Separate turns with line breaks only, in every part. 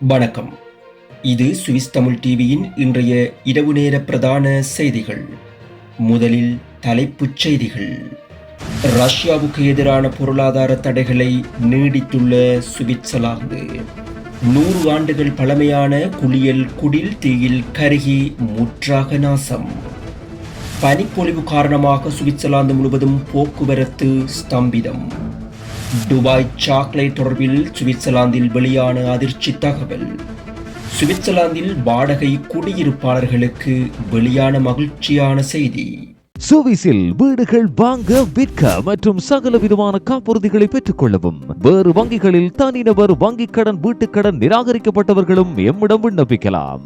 வணக்கம். இது சுவிஸ் தமிழ் டிவியின் இன்றைய இரவு நேர பிரதான செய்திகள். முதலில் தலைப்புச் செய்திகள். ரஷ்யாவுக்கு எதிரான பொருளாதார தடைகளை நீடித்துள்ள சுவிட்சர்லாந்து. நூறு ஆண்டுகள் பழமையான குளியல் குடில் தீயில் கருகி முற்றாக நாசம். பனிப்பொழிவு காரணமாக சுவிட்சர்லாந்து முழுவதும் போக்குவரத்து ஸ்தம்பிதம். துபாய் சாக்லேட் தொடர்பில் சுவிட்சர்லாந்தில் வெளியான அதிர்ச்சி தகவல். சுவிட்சர்லாந்தில் வாடகை குடியிருப்பாளர்களுக்கு வெளியான மகிழ்ச்சியான செய்தி.
சுவிசில் வீடுகள் வாங்க விற்க மற்றும் சகல விதமான காப்புறுதிகளை பெற்றுக் கொள்ளவும் வேறு வங்கிகளில் தனிநபர் வங்கிக் கடன் வீட்டுக் கடன் நிராகரிக்கப்பட்டவர்களும் எம்மிடம் விண்ணப்பிக்கலாம்.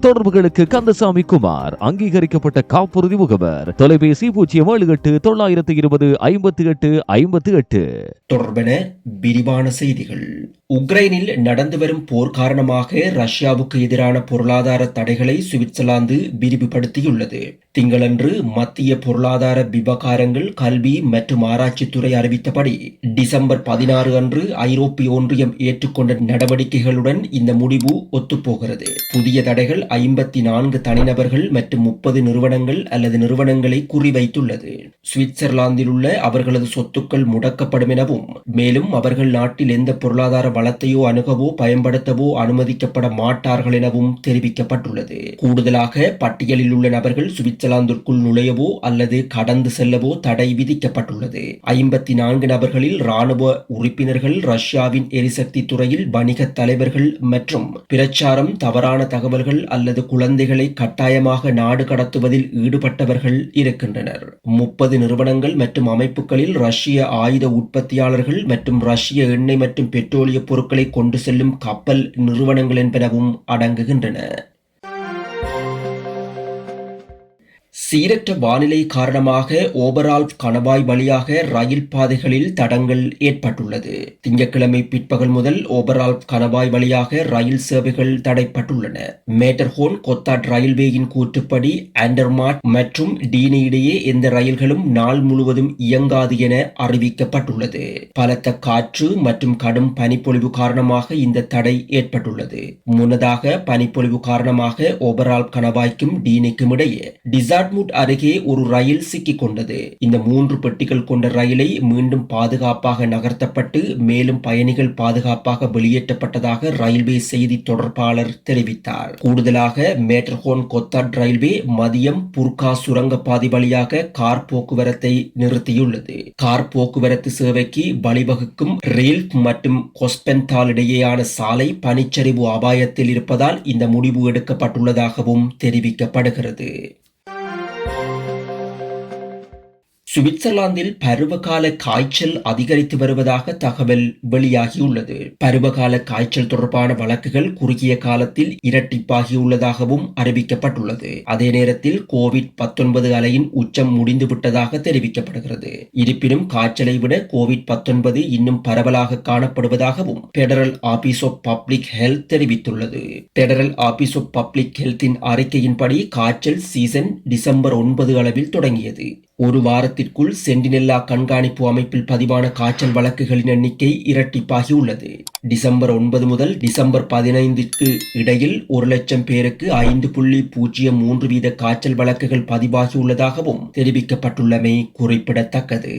தொடர்புகளுக்கு கந்தசாமி குமார் அங்கீகரிக்கப்பட்ட காப்புறுதி முகவர். தொலைபேசி பூஜ்ஜியம் ஏழு எட்டு தொள்ளாயிரத்து இருபது ஐம்பத்தி எட்டு ஐம்பத்தி எட்டு
தொடர்பென விரிவான செய்திகள். உக்ரைனில் நடந்து வரும் போர் காரணமாக ரஷ்யாவுக்கு எதிரான பொருளாதார தடைகளை சுவிட்சர்லாந்து விரிவுபடுத்தியுள்ளது. திங்கள் திங்களன்று மத்திய பொருளாதார விவகாரங்கள் கல்வி மற்றும் ஆராய்ச்சித்துறை அறிவித்தபடி டிசம்பர் பதினாறு அன்று ஐரோப்பிய ஒன்றியம் ஏற்றுக்கொண்ட நடவடிக்கைகளுடன் இந்த முடிவு ஒத்துப்போகிறது. புதிய தடைகள் ஐம்பத்தி நான்கு தனிநபர்கள் மற்றும் முப்பது நிறுவனங்கள் அல்லது நிறுவனங்களை குறிவைத்துள்ளது. சுவிட்சர்லாந்தில் உள்ள அவர்களது சொத்துக்கள் முடக்கப்படும் எனவும் மேலும் அவர்கள் நாட்டில் எந்த பொருளாதார வளத்தையோ அணுகவோ பயன்படுத்தவோ அனுமதிக்கப்பட மாட்டார்கள் எனவும் தெரிவிக்கப்பட்டுள்ளது. கூடுதலாக பட்டியலில் உள்ள நபர்கள் சுவிட்சர்லாந்து சுவிட்சர்லாந்திற்குள் நுழையவோ அல்லது கடந்து செல்லவோ தடை விதிக்கப்பட்டுள்ளது ஐம்பத்தி நான்கு நபர்களில் ராணுவ உறுப்பினர்கள் ரஷ்யாவின் எரிசக்தி துறையில் வணிக தலைவர்கள் மற்றும் பிரச்சாரம் தவறான தகவல்கள் அல்லது குழந்தைகளை கட்டாயமாக நாடு கடத்துவதில் ஈடுபட்டவர்கள் இருக்கின்றனர் முப்பது நிறுவனங்கள் மற்றும் அமைப்புகளில் ரஷ்ய ஆயுத உற்பத்தியாளர்கள் மற்றும் ரஷ்ய எண்ணெய் மற்றும் பெட்ரோலிய பொருட்களை கொண்டு செல்லும் கப்பல் நிறுவனங்கள் என்பனவும் அடங்குகின்றன சீரற்ற வானிலை காரணமாக ஓபரால் கணவாய் வழியாக ரயில் பாதைகளில் தடங்கள் ஏற்பட்டுள்ளது. திங்கட்கிழமை பிற்பகல் முதல் ஓபரால் கணவாய் வழியாக ரயில் சேவைகள் தடைப்பட்டுள்ளன. மேட்டர்ஹோன் கொத்தாட் ரயில்வேயின் கூற்றுப்படி ஆண்டர்மாட் மற்றும் டீனி இடையே எந்த ரயில்களும் நாள் முழுவதும் இயங்காது என அறிவிக்கப்பட்டுள்ளது. பலத்த காற்று மற்றும் கடும் பனிப்பொழிவு காரணமாக இந்த தடை ஏற்பட்டுள்ளது. முன்னதாக பனிப்பொழிவு காரணமாக ஓபரால் கணவாய்க்கும் டீனிக்கும் இடையே டிசார்ட் டிசார்ட்மூட் அருகே ஒரு ரயில் சிக்கிக் கொண்டது இந்த மூன்று பெட்டிகள் கொண்ட ரயிலை மீண்டும் பாதுகாப்பாக நகர்த்தப்பட்டு மேலும் பயணிகள் பாதுகாப்பாக வெளியேற்றப்பட்டதாக ரயில்வே செய்தி தொடர்பாளர் தெரிவித்தார். கூடுதலாக மேட்டர்ஹோன் கொத்தாட் ரயில்வே மதியம் புர்கா சுரங்கப்பாதை வழியாக கார் போக்குவரத்தை நிறுத்தியுள்ளது. கார் போக்குவரத்து சேவைக்கு வழிவகுக்கும் ரயில் மற்றும் கொஸ்பென்தால் இடையேயான சாலை பனிச்சரிவு அபாயத்தில் இருப்பதால் இந்த முடிவு எடுக்கப்பட்டுள்ளதாகவும் தெரிவிக்கப்படுகிறது. சுவிட்சர்லாந்தில் பருவகால காய்ச்சல் அதிகரித்து வருவதாக தகவல் வெளியாகியுள்ளது. பருவகால காய்ச்சல் தொடர்பான வழக்குகள் குறுகிய காலத்தில் இரட்டிப்பாகியுள்ளதாகவும் அறிவிக்கப்பட்டுள்ளது. அதே நேரத்தில் கோவிட் பத்தொன்பது அலையின் உச்சம் முடிந்துவிட்டதாக தெரிவிக்கப்படுகிறது. இருப்பினும் காய்ச்சலை விட கோவிட் பத்தொன்பது இன்னும் பரவலாக காணப்படுவதாகவும் federal office of public health தெரிவித்துள்ளது. பெடரல் ஆபீஸ் ஆஃப் பப்ளிக் ஹெல்த்தின் அறிக்கையின்படி காய்ச்சல் சீசன் டிசம்பர் ஒன்பது அளவில் தொடங்கியது. ஒரு வாரத்திற்குள் சென்டினெல்லா கண்காணிப்பு அமைப்பில் பதிவான காய்ச்சல் வழக்குகளின் எண்ணிக்கை இரட்டிப்பாகியுள்ளது. டிசம்பர் ஒன்பது முதல் டிசம்பர் பதினைந்திற்கு இடையில் ஒரு லட்சம் பேருக்கு ஐந்து புள்ளி பூஜ்ஜியம் மூன்று வீத காய்ச்சல் வழக்குகள் பதிவாகியுள்ளதாகவும் தெரிவிக்கப்பட்டுள்ளமை குறிப்பிடத்தக்கது.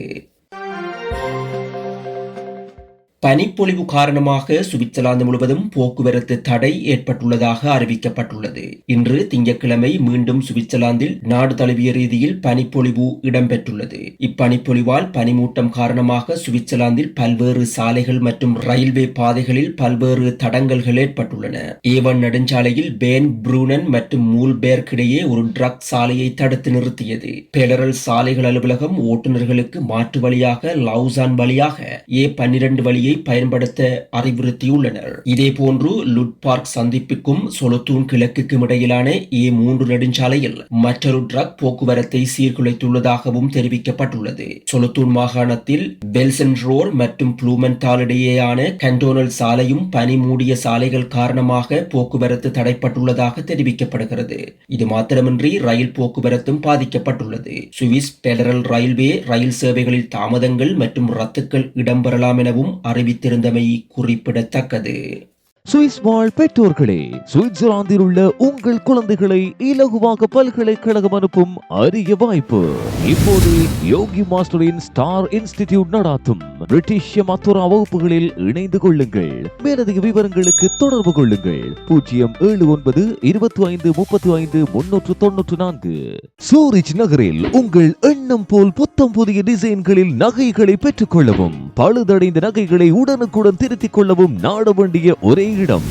பனிப்பொழிவு காரணமாக சுவிட்சர்லாந்து முழுவதும் போக்குவரத்து தடை ஏற்பட்டுள்ளதாக அறிவிக்கப்பட்டுள்ளது. இன்று திங்கட்கிழமை மீண்டும் சுவிட்சர்லாந்தில் நாடு தழுவிய ரீதியில் பனிப்பொழிவு இடம்பெற்றுள்ளது. இப்பனிப்பொழிவால் பனிமூட்டம் காரணமாக சுவிட்சர்லாந்தில் பல்வேறு சாலைகள் மற்றும் ரயில்வே பாதைகளில் பல்வேறு தடங்கல்கள் ஏற்பட்டுள்ளன. ஏவன் நெடுஞ்சாலையில் பேன் ப்ரூனன் மற்றும் மூல்பேர்க் இடையே ஒரு ட்ரக் சாலையை தடுத்து நிறுத்தியது. பெடரல் சாலைகள் அலுவலகம் ஓட்டுநர்களுக்கு மாற்று வழியாக லவுசான் வழியாக ஏ பன்னிரண்டு வழியை வழியை பயன்படுத்த அறிவுறுத்தியுள்ளனர். இதேபோன்று லுட்பார்க் சந்திப்புக்கும் சொலத்தூன் கிழக்குக்கும் இடையிலான ஏ மூன்று நெடுஞ்சாலையில் மற்றொரு ட்ரக் போக்குவரத்தை சீர்குலைத்துள்ளதாகவும் தெரிவிக்கப்பட்டுள்ளது. சொலத்தூன் மாகாணத்தில் பெல்சன் ரோர் மற்றும் ப்ளூமென்டால் இடையேயான கண்டோனல் சாலையும் பனி மூடிய சாலைகள் காரணமாக போக்குவரத்து தடைப்பட்டுள்ளதாக தெரிவிக்கப்படுகிறது. இது மாத்திரமின்றி ரயில் போக்குவரத்தும் பாதிக்கப்பட்டுள்ளது. சுவிஸ் பெடரல் ரயில்வே ரயில் சேவைகளில் தாமதங்கள் மற்றும் ரத்துக்கள் இடம்பெறலாம் எனவும் அறி அறிவித்திருந்தமை குறிப்பிடத்தக்கது.
சுவிஸ் வாழ் பெற்றோர்களே சுவிட்சர்லாந்தில் உள்ள உங்கள் குழந்தைகளை இலகுவாக பல்கலைக்கழகம் அனுப்பும் அரிய வாய்ப்பு. இப்போது யோகி மாஸ்டரின் ஸ்டார் இன்ஸ்டிடியூட் நடாத்தும் பிரிட்டிஷ் மத்துரா வகுப்புகளில் இணைந்து கொள்ளுங்கள். மேலதிக விவரங்களுக்கு தொடர்பு கொள்ளுங்கள். பூஜ்ஜியம் ஏழு ஒன்பது இருபத்தி ஐந்து முப்பத்தி ஐந்து முன்னூற்று தொன்னூற்று நான்கு. சூரிச் நகரில் உங்கள் எண்ணம் போல் புத்தம் புதிய டிசைன்களில் நகைகளை பெற்றுக் கொள்ளவும் பழுதடைந்த நகைகளை உடனுக்குடன் திருத்திக் கொள்ளவும் நாட வேண்டிய ஒரே இடம்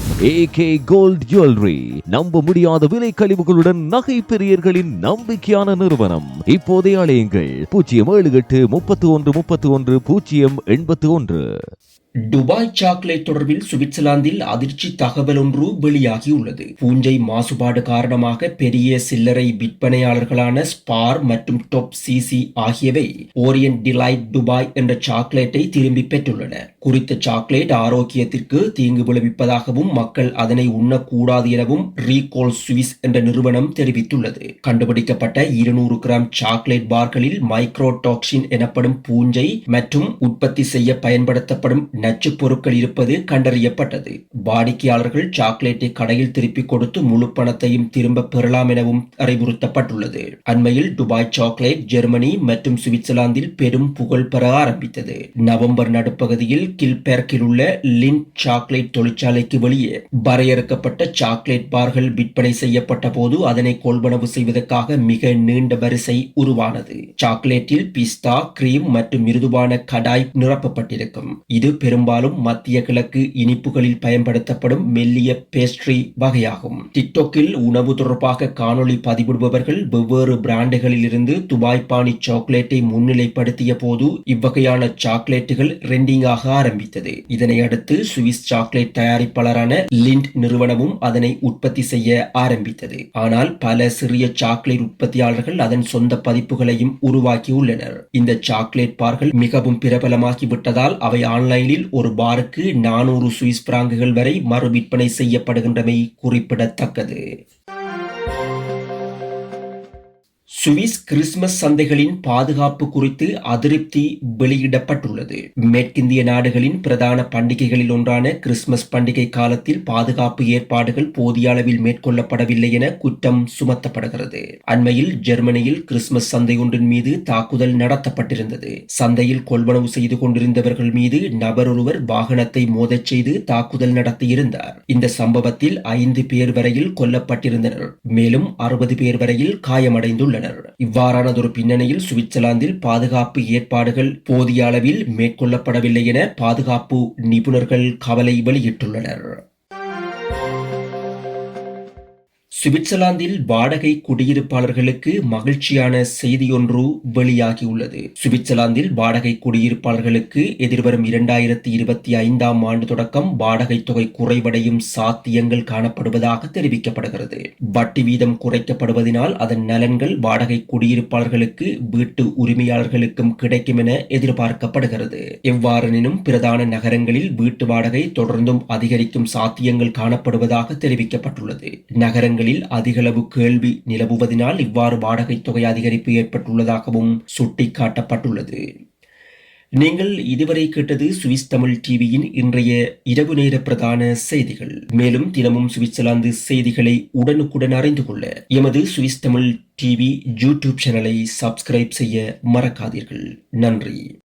கே கோல்ட் ஜுவல்லரி நம்ப முடியாத விலை கழிவுகளுடன் நகை பெரியர்களின் நம்பிக்கையான நிறுவனம். இப்போதே அழையுங்கள் பூஜ்ஜியம் ஏழு எட்டு முப்பத்தி ஒன்று முப்பத்தி ஒன்று பூஜ்ஜியம் எண்பத்தி ஒன்று.
துபாய் சாக்லேட் தொடர்பில் சுவிட்சர்லாந்தில் அதிர்ச்சி தகவல் ஒன்று வெளியாகியுள்ளது. பூஞ்சை மாசுபாடு காரணமாக பெரிய சில்லறை விற்பனையாளர்களான ஸ்பார் மற்றும் டொப் சிசி ஆகியவை ஓரியன்ட் டிலைட் துபாய் என்ற சாக்லேட்டை திரும்பி பெற்றுள்ளன. குறித்த சாக்லேட் ஆரோக்கியத்திற்கு தீங்கு விளைவிப்பதாகவும் மக்கள் அதனை உண்ணக்கூடாது எனவும் ரீகோல் சுவிஸ் என்ற நிறுவனம் தெரிவித்துள்ளது. கண்டுபிடிக்கப்பட்ட இருநூறு கிராம் சாக்லேட் பார்களில் மைக்ரோடாக்சின் எனப்படும் பூஞ்சை மற்றும் உற்பத்தி செய்ய பயன்படுத்தப்படும் நச்சுப் பொருட்கள் இருப்பது கண்டறியப்பட்டது. வாடிக்கையாளர்கள் சாக்லேட்டை கடையில் திருப்பிக் கொடுத்து முழு பணத்தையும் திரும்ப பெறலாம் எனவும் அறிவுறுத்தப்பட்டுள்ளது. அண்மையில் துபாய் சாக்லேட் ஜெர்மனி மற்றும் சுவிட்சர்லாந்தில் பெரும் புகழ் பெற ஆரம்பித்தது. நவம்பர் நடுப்பகுதியில் கில்பெர்க்கில் உள்ள லின் சாக்லேட் தொழிற்சாலைக்கு வெளியே வரையறுக்கப்பட்ட சாக்லேட் பார்கள் விற்பனை செய்யப்பட்ட போது அதனை கொள்வனவு செய்வதற்காக மிக நீண்ட வரிசை உருவானது. சாக்லேட்டில் பிஸ்தா கிரீம் மற்றும் மிருதுவான கடாய் நிரப்பப்பட்டிருக்கும். இது பெரும்பாலும் மத்திய கிழக்கு இனிப்புகளில் பயன்படுத்தப்படும் மெல்லிய பேஸ்ட்ரி வகையாகும். டிக்டோக்கில் உணவு தொடர்பாக காணொளி பதிவிடுபவர்கள் வெவ்வேறு பிராண்டுகளில் இருந்து துபாய் பாணி சாக்லேட்டை முன்னிலைப்படுத்திய போது இவ்வகையான சாக்லேட்டுகள் ரெண்டிங்காக ஆரம்பித்தது. இதனையடுத்து சுவிஸ் சாக்லேட் தயாரிப்பாளரான லிண்ட் நிறுவனமும் அதனை உற்பத்தி செய்ய ஆரம்பித்தது. ஆனால் பல சிறிய சாக்லேட் உற்பத்தியாளர்கள் அதன் சொந்த பதிப்புகளையும் உருவாக்கியுள்ளனர். இந்த சாக்லேட் பார்கள் மிகவும் பிரபலமாகிவிட்டதால் அவை ஆன்லைனில் ஒரு பாருக்கு நானூறு சுவிஸ் பிராங்குகள் வரை மறு விற்பனை செய்யப்படுகின்றமை குறிப்பிடத்தக்கது. சுவிஸ் கிறிஸ்துமஸ் சந்தைகளின் பாதுகாப்பு குறித்து அதிருப்தி வெளியிடப்பட்டுள்ளது. மேற்கிந்திய நாடுகளின் பிரதான பண்டிகைகளில் ஒன்றான கிறிஸ்துமஸ் பண்டிகை காலத்தில் பாதுகாப்பு ஏற்பாடுகள் போதிய அளவில் மேற்கொள்ளப்படவில்லை என குற்றம் சுமத்தப்படுகிறது. அண்மையில் ஜெர்மனியில் கிறிஸ்துமஸ் சந்தை ஒன்றின் மீது தாக்குதல் நடத்தப்பட்டிருந்தது. சந்தையில் கொள்வனவு செய்து கொண்டிருந்தவர்கள் மீது நபர் ஒருவர் வாகனத்தை மோதச் செய்து தாக்குதல் நடத்தியிருந்தார். இந்த சம்பவத்தில் ஐந்து பேர் வரையில் கொல்லப்பட்டிருந்தனர். மேலும் அறுபது பேர் வரையில் காயமடைந்துள்ளனர். இவ்வாறானதொரு பின்னணியில் சுவிட்சர்லாந்தில் பாதுகாப்பு ஏற்பாடுகள் போதிய அளவில் மேற்கொள்ளப்படவில்லை என பாதுகாப்பு நிபுணர்கள் கவலை வெளியிட்டுள்ளனர். சுவிட்சர்லாந்தில் வாடகை குடியிருப்பாளர்களுக்கு மகிழ்ச்சியான செய்தியொன்று வெளியாகியுள்ளது. சுவிட்சர்லாந்தில் வாடகை குடியிருப்பாளர்களுக்கு எதிர்வரும் இரண்டாயிரத்தி இருபத்தி ஐந்தாம் ஆண்டு தொடக்கம் வாடகை தொகை குறைவடையும் சாத்தியங்கள் காணப்படுவதாக தெரிவிக்கப்படுகிறது. வட்டி வீதம் குறைக்கப்படுவதனால் அதன் நலன்கள் வாடகை குடியிருப்பாளர்களுக்கு வீட்டு உரிமையாளர்களுக்கும் கிடைக்கும் என எதிர்பார்க்கப்படுகிறது. எவ்வாறெனினும் பிரதான நகரங்களில் வீட்டு வாடகை தொடர்ந்தும் அதிகரிக்கும் சாத்தியங்கள் காணப்படுவதாக தெரிவிக்கப்பட்டுள்ளது. நகரங்களில் அதிகளவு கேள்வி நிலவுவதனால் இவ்வாறு வாடகை தொகை அதிகரிப்பு ஏற்பட்டுள்ளதாகவும் சுட்டிக்காட்டப்பட்டுள்ளது. நீங்கள் இதுவரை கேட்டது சுவிஸ் தமிழ் டிவியின் இன்றைய இரவு நேர பிரதான செய்திகள். மேலும் தினமும் சுவிட்சர்லாந்து செய்திகளை உடனுக்குடன் அறிந்து கொள்ள எமது சுவிஸ் தமிழ் டிவி யூடியூப் சேனலை சப்ஸ்கிரைப் செய்ய மறக்காதீர்கள். நன்றி.